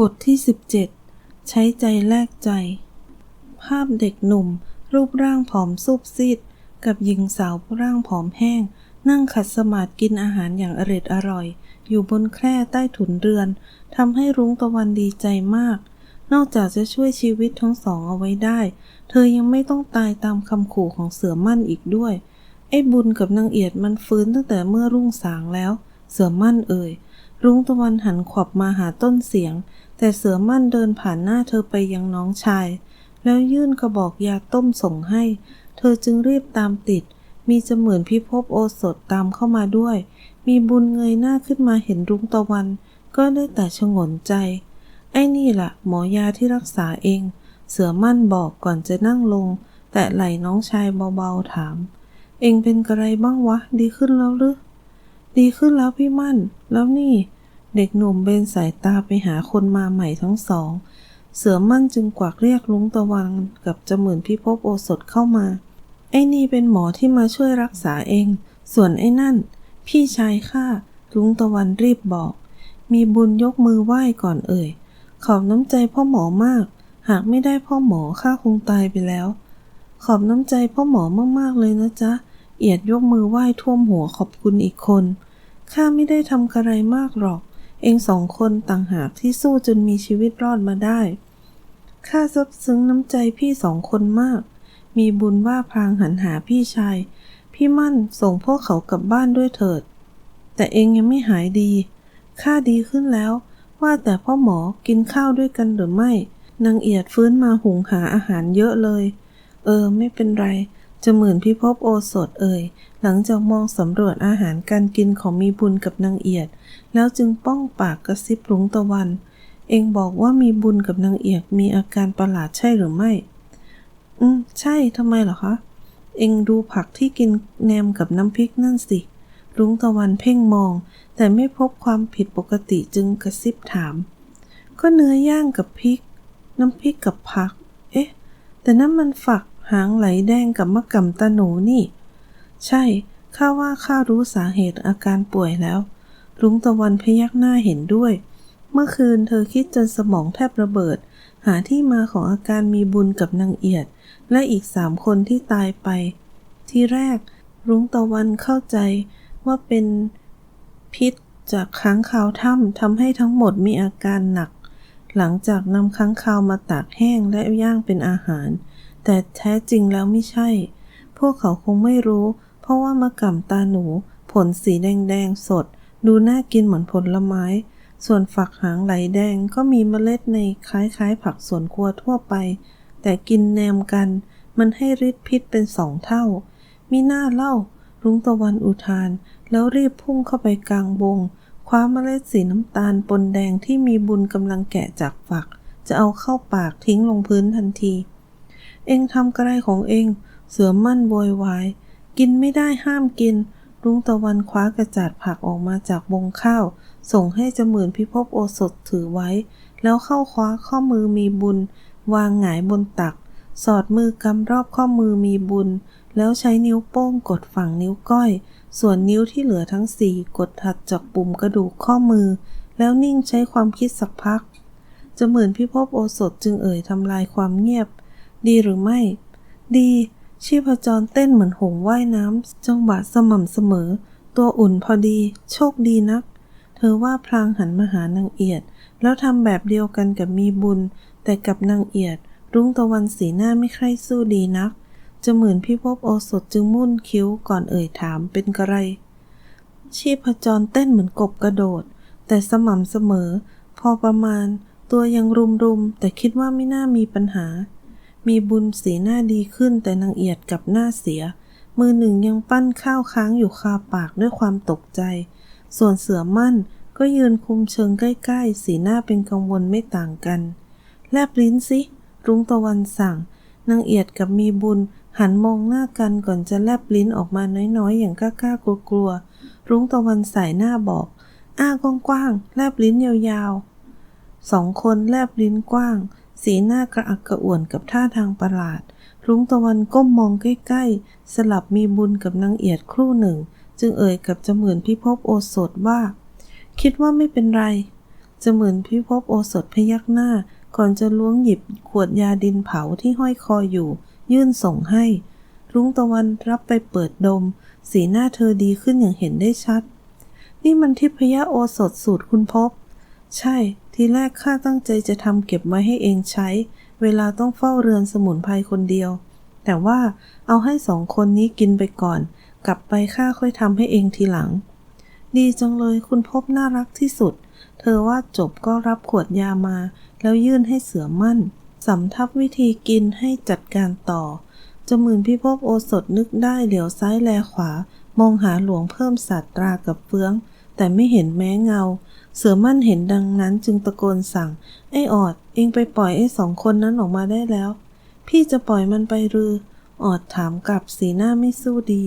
บทที่ 17 ใช้ใจแลกใจ ภาพเด็กหนุ่ม รูปร่างผอมซูบซีด กับหญิงสาวร่างผอมแห้ง นั่งขัดสมาธิกินอาหารอย่างอร็ดอร่อย อยู่บนแคร่ใต้ถุนเรือนทำให้รุ้งตะวันดีใจมาก นอกจากจะช่วยชีวิตทั้งสองเอาไว้ได้ เธอยังไม่ต้องตายตามคำขู่ของเสือมั่นอีกด้วย ไอ้บุญกับนางเอียดมันฟื้นตั้งแต่เมื่อรุ่งสางแล้ว เสือมั่นเอ่ย รุ้งตะวันหันขวับมาหาต้นเสียง แต่เสือมั่นเดินผ่านหน้าเธอไปยังน้องชาย แล้วยื่นกระบอกยาต้มส่งให้ เธอจึงรีบตามติด มีเสมือนพิภพโอสถตามเข้ามาด้วย มีบุญเงยหน้าขึ้นมาเห็นรุ้งตะวัน ก็ได้แต่ชงนใจ ไอ้นี่ล่ะ หมอยาที่รักษาเอง เสือมั่นบอกก่อนจะนั่งลง แต่ไหลน้องชายเบาๆถาม เองเป็นกระไรบ้างวะ ดีขึ้นแล้วหรือดีขึ้นแล้วพี่มั่น แล้วนี่ เด็กหนุ่มเบนสายตาไปหาคนมาใหม่ทั้งสอง เสือมั่นจึงกวักเรียกลุงตะวันกับจมื่นพิภพโอสถเข้ามา ไอ้นี่เป็นหมอที่มาช่วยรักษาเอง ส่วนไอ้นั่น พี่ชายข้าลุงตะวันรีบบอก มีบุญยกมือไหว้ก่อนเอ่ย ขอบน้ำใจพ่อหมอมาก หากไม่ได้พ่อหมอข้าคงตายไปแล้ว ขอบน้ำใจพ่อหมอมากๆเลยนะจ๊ะ เอียดยกมือไหว้ท่วมหัวขอบคุณอีกคน ข้าไม่ได้ทำอะไรมากหรอก เองสองคนต่างหากที่สู้จนมีชีวิตรอดมาได้ ข้าซบซึ้งน้ำใจพี่สองคนมาก มีบุญว่าพรางหันหาพี่ชาย พี่มั่นส่งพวกเขากลับบ้านด้วยเถิด แต่เองยังไม่หายดี ข้าดีขึ้นแล้ว ว่าแต่พ่อหมอกินข้าวด้วยกันหรือไม่ นางเอียดฟื้นมาหุงหาอาหารเยอะเลย เออ ไม่เป็นไร จะหมื่นพิภพโอสถเอ่ย หลังจากมองสำรวจอาหารการกินของมีบุญกับนางเอียด แล้วจึงป้องปากกระซิบรุ้งตะวัน เองบอกว่ามีบุญกับนางเอียดมีอาการประหลาดใช่หรือไม่ อืม ใช่ทำไมเหรอคะ เองดูผักที่กินแนมกับน้ำพริกนั่นสิรุ้งตะวันเพ่งมอง แต่ไม่พบความผิดปกติจึงกระซิบถาม ก็เนื้อย่างกับพริก น้ำพริกกับผัก เอ๊ะ แต่นั่นมันฝัก หางไหลแดงกับมะกำตาหนูนี่ ใช่ ข้าว่าข้ารู้สาเหตุอาการป่วยแล้วรุ้งตะวันพยักหน้าเห็นด้วย เมื่อคืนเธอคิดจนสมองแทบระเบิด หาที่มาของอาการมีบุญกับนางเอียด และอีกสามคนที่ตายไป ที่แรกรุ้งตะวันเข้าใจว่าเป็นพิษจากค้างคาวถ้ำทำให้ทั้งหมดมีอาการหนัก หลังจากนำค้างคาวมาตากแห้งและย่างเป็นอาหาร แต่แท้จริงแล้วไม่ใช่ พวกเขาคงไม่รู้ เพราะว่ามะกำตาหนู ผลสีแดงๆ สด ดูน่ากินเหมือนผลไม้ ส่วนฝักหางไหลแดงก็มีเมล็ดในคล้ายๆ ผักสวนครัวทั่วไป แต่กินแนมกัน มันให้ฤทธิ์พิษเป็นสองเท่า มีหน้าเล่ารุ้งตะวันอุทาน แล้วรีบพุ่งเข้าไปกลางวงคว้าเมล็ดสีน้ำตาลปนแดงที่มีบุญกำลังแกะจากฝัก จะเอาเข้าปากทิ้งลงพื้นทันที เองทำกระไรของเอง เสือมั่นโวยวาย กินไม่ได้ห้ามกิน รุ้งตะวันคว้ากระจาดผักออกมาจากวงข้าว ส่งให้จมื่นพิภพโอสถถือไว้ แล้วเข้าคว้าข้อมือมีบุญ วางหงายบนตัก สอดมือกำรอบข้อมือมีบุญ แล้วใช้นิ้วโป้งกดฝั่งนิ้วก้อย ส่วนนิ้วที่เหลือทั้งสี่กดถัดจากปุ่มกระดูกข้อมือ แล้วนิ่งใช้ความคิดสักพักจะเหมือนพิภพโอสถจึงเอ่ยทำลายความเงียบ ดีหรือไม่ ดีชีพจรเต้นเหมือนหงว่ายน้ำจังหวะสม่ำเสมอ ตัวอุ่นพอดี โชคดีนัก เธอว่าพลางหันมาหานางเอียด แล้วทำแบบเดียวกันกับมีบุญ แต่กับนางเอียด รุ้งตะวันสีหน้าไม่ใคร่สู้ดีนักจะเหมือนพี่พบโอสถจึงมุ่นคิ้วก่อนเอ่ยถามเป็นกระไร ชีพจรเต้นเหมือนกบกระโดด แต่สม่ำเสมอ พอประมาณ ตัวยังรุมรุมๆแต่คิดว่าไม่น่ามีปัญหา มีบุญสีหน้าดีขึ้นแต่นางเอียดกับหน้าเสีย มือหนึ่งยังปั้นข้าวค้างอยู่คาปากด้วยความตกใจ ส่วนเสือมั่นก็ยืนคุมเชิงใกล้ๆ สีหน้าเป็นกังวลไม่ต่างกัน แลบลิ้นสิ รุ้งตะวันสั่ง นางเอียดกับมีบุญหันมองหน้ากันก่อนจะแลบลิ้นออกมาน้อยๆ อย่างกล้าๆกลัวๆ รุ้งตะวันสายหน้าบอก อ้ากว้างๆ แลบลิ้นยาวๆ สองคนแลบลิ้นกว้าง สีหน้ากระอักกระอ่วนกับท่าทางประหลาด รุ้งตะวันก้มมองใกล้ๆ สลับมีบุญกับนางเอียดครู่หนึ่ง จึงเอ่ยกับจมื่นพิภพโอสถว่า คิดว่าไม่เป็นไรจะเหมือนพิภพโอสถพยักหน้า ก่อนจะล้วงหยิบขวดยาดินเผาที่ห้อยคออยู่ ยื่นส่งให้ รุ้งตะวันรับไปเปิดดม สีหน้าเธอดีขึ้นอย่างเห็นได้ชัด นี่มันทิพยโอสถสูตรคุณพบ ใช่ ทีแรกข้าตั้งใจจะทำเก็บไว้ให้เองใช้ เวลาต้องเฝ้าเรือนสมุนไพรคนเดียว แต่ว่าเอาให้สองคนนี้กินไปก่อน กลับไปข้าค่อยทำให้เองทีหลัง ดีจังเลยคุณพบน่ารักที่สุด เธอว่าจบก็รับขวดยามา แล้วยื่นให้เสือมั่นสำทับวิธีกินให้จัดการต่อจมื่นพิภพโอสถนึกได้เหลียวซ้ายแลขวา มองหาหลวงเพิ่มศาสตรากับเฟือง แต่ไม่เห็นแม้เงา เสือมั่นเห็นดังนั้นจึงตะโกนสั่ง ไอ้ออด เองไปปล่อยไอ้สองคนนั้นออกมาได้แล้ว พี่จะปล่อยมันไปหรือ ออดถามกลับสีหน้าไม่สู้ดี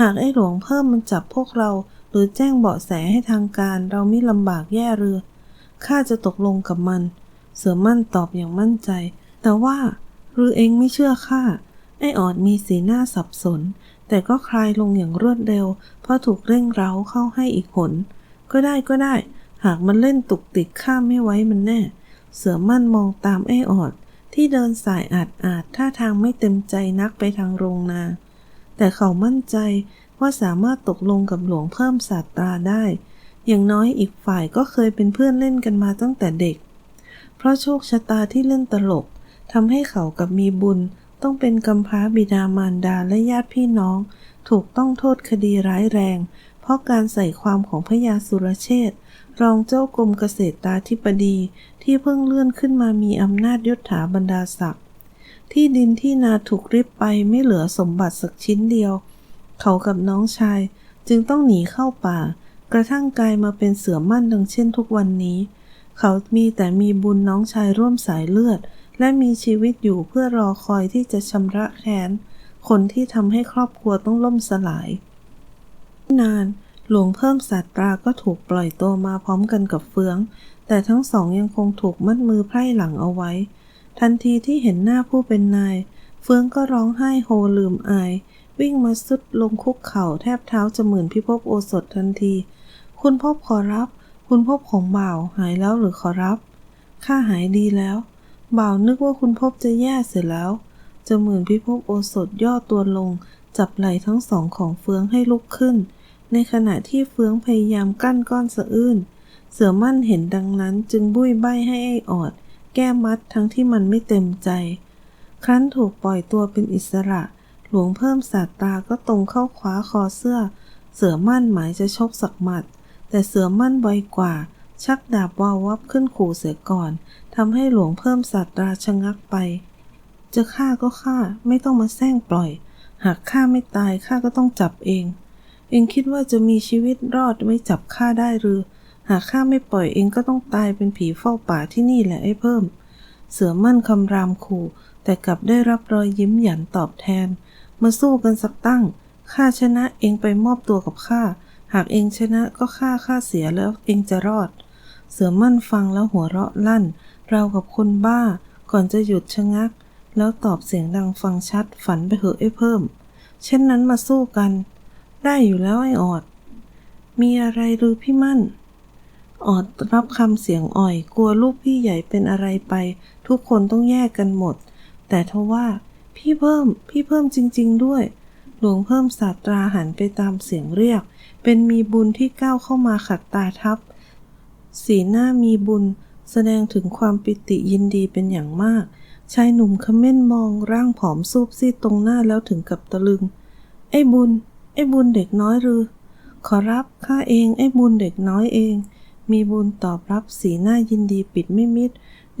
หากไอ้หลวงเพิ่มมันจับพวกเรา หรือแจ้งเบาะแสให้ทางการเราไม่ลำบากแย่เรือ ข้าจะตกลงกับมัน เสือมั่นตอบอย่างมั่นใจ แต่ว่าหรือเองไม่เชื่อข้าไอ้ออดมีสีหน้าสับสน แต่ก็คลายลงอย่างรวดเร็ว เพราะถูกเร่งเร้าเข้าให้อีกหน ก็ได้ก็ได้ หากมันเล่นตุกติกข้ามไม่ไว้มันแน่ เสือมั่นมองตามไอ้ออด ที่เดินสายอาดอาดท่าทางไม่เต็มใจนักไปทางโรงนา แต่เขามั่นใจว่าสามารถตกลงกับหลวงเพิ่มศาสตราได้ อย่างน้อยอีกฝ่ายก็เคยเป็นเพื่อนเล่นกันมาตั้งแต่เด็ก เพราะโชคชะตาที่เล่นตลกทำให้เขากับมีบุญ ต้องเป็นกำพร้าบิดามารดาและญาติพี่น้อง ถูกต้องโทษคดีร้ายแรง เพราะการใส่ความของพระยาสุรเชษรองเจ้ากรมเกษตรตาธิปดี ที่เพิ่งเลื่อนขึ้นมามีอำนาจยศถาบรรดาศักดิ์ที่ดินที่นาถูกริบไปไม่เหลือสมบัติสักชิ้นเดียว เขากับน้องชายจึงต้องหนีเข้าป่า กระทั่งกลายมาเป็นเสือมั่นดังเช่นทุกวันนี้ เขามีแต่มีบุญน้องชายร่วมสายเลือด และมีชีวิตอยู่เพื่อรอคอยที่จะชำระแค้น คนที่ทำให้ครอบครัวต้องล่มสลาย นาน หลวงเพิ่มศาสตราก็ถูกปล่อยตัวมาพร้อมกันกับเฟือง แต่ทั้งสองยังคงถูกมัดมือไพร่หลังเอาไว้ ทันทีที่เห็นหน้าผู้เป็นนาย เฟืองก็ร้องไห้โฮลืมอาย วิ่งมาสุดลงคุกเข่าแทบเท้าจะเหมือนพิภพโอสถทันที คุณพ่อขอรับ คุณพ่อของบ่าวหายแล้วหรือขอรับข้าหายดีแล้ว บ่าวนึกว่าคุณพ่อจะแย่เสียแล้วจะเหมือนพิภพโอสถย่อตัวลง จับไหล่ทั้งสองของเฟืองให้ลุกขึ้น ในขณะที่เฟืองพยายามกั้นก้อนสะอื้นเสือมั่นเห็นดังนั้นจึงบุ้ยใบให้ไอ้ออด แก้มัดทั้งที่มันไม่เต็มใจ ครั้นถูกปล่อยตัวเป็นอิสระ หลวงเพิ่มศาตาก็ตรงเข้าคว้าคอเสื้อ เสือมั่นหมายจะชกสักหมัด แต่เสือมั่นไวกว่า ชักดาบวาววับขึ้นขู่เสียก่อนทำให้หลวงเพิ่มศาสตราชะงักไป จะฆ่าก็ฆ่าไม่ต้องมาแซงปล่อย หากฆ่าไม่ตายข้าก็ต้องจับเอง เองคิดว่าจะมีชีวิตรอดไม่จับข้าได้หรือ หากข้าไม่ปล่อยเองก็ต้องตายเป็นผีเฝ้าป่าที่นี่แหละไอ้เพิ่ม เสือมั่นคำรามขู่แต่กลับได้รับรอยยิ้มหยันตอบแทน มาสู้กันสักตั้งข้าชนะเองไปมอบตัวกับข้าหากเองชนะก็ฆ่าข้าเสียแล้วเองจะรอด เสือมั่นฟังแล้วหัวเราะลั่น เรากับคนบ้า ก่อนจะหยุดชะงัก แล้วตอบเสียงดังฟังชัด ฝันไปเหอะไอ้เพิ่ม เช่นนั้นมาสู้กัน ได้อยู่แล้วไอ้ออด มีอะไรหรือพี่มั่น ออดรับคำเสียงอ่อย กลัวลูกพี่ใหญ่เป็นอะไรไป ทุกคนต้องแยกกันหมด แต่ทว่า พี่เพิ่ม พี่เพิ่มจริง ๆ ด้วย หลวงเพิ่มศาสตราหันไปตามเสียงเรียก เป็นมีบุญที่ก้าวเข้ามาขัดตาทับ สีหน้ามีบุญ แสดงถึงความปิติยินดีเป็นอย่างมาก ชายหนุ่มเขม้นมองร่างผอมซูบซีดตรงหน้าแล้วถึงกับตะลึง ไอ้บุญ ไอ้บุญเด็กน้อยหรือ ขอรับข้าเองไอ้บุญเด็กน้อยเอง มีบุญตอบรับสีหน้ายินดีปิดไม่มิด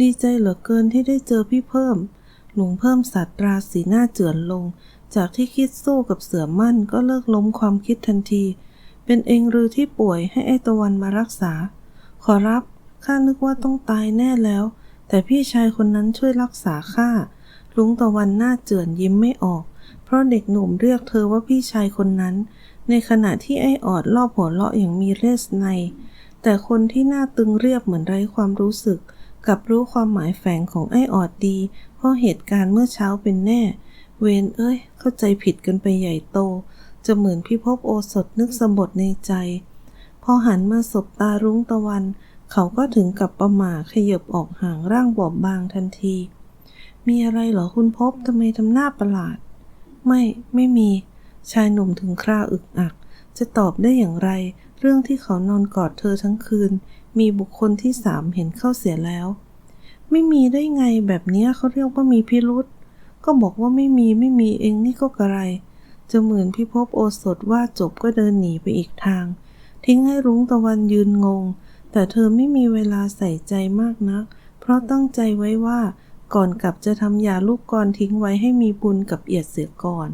ดีใจเหลือเกินที่ได้เจอพี่เพิ่ม หลวงเพิ่มศาสตราสีหน้าเจือนลง จากที่คิดสู้กับเสือมั่นก็เลิกล้มความคิดทันที เป็นเองหรือที่ป่วยให้ไอ้ตะวันมารักษา ขอรับ ข้านึกว่าต้องตายแน่แล้ว แต่พี่ชายคนนั้นช่วยรักษาข้า ลุงตะวันหน้าเจือนยิ้มไม่ออก เพราะเด็กหนุ่มเรียกเธอว่าพี่ชายคนนั้น ในขณะที่ไอ้ออดรอบหัวเราะอย่างมีเรสใน แต่คนที่หน้าตึงเรียบเหมือนไร้ความรู้สึก กับรู้ความหมายแฝงของไอ้ออดดี เพราะเหตุการณ์เมื่อเช้าเป็นแน่ เวนเอ้ย เข้าใจผิดกันไปใหญ่โต จะเหมือนพี่พบโอสถนึกสมบทในใจ พอหันมาสบตารุ้งตะวัน เขาก็ถึงกับประหม่าขยบออกห่างร่างบอบบางทันที มีอะไรเหรอคุณพบทำไมทำหน้าประหลาด ไม่ไม่มี ชายหนุ่มถึงคราอึกอัก จะตอบได้อย่างไร เรื่องที่เขานอนกอดเธอทั้งคืน มีบุคคลที่สามเห็นเข้าเสียแล้ว ไม่มีได้ไงแบบนี้เขาเรียกว่ามีพิรุษก็บอกว่าไม่มีไม่มีเองนี่ก็กระไรจะเหมือนพิภพโอสถว่าจบก็เดินหนีไปอีกทาง ทิ้งให้รุ้งตะวันยืนงง แต่เธอไม่มีเวลาใส่ใจมากนัก เพราะตั้งใจไว้ว่าก่อนกลับจะทำยาลูกกรทิ้งไว้ให้มีบุญกับเอียดเสียก่อน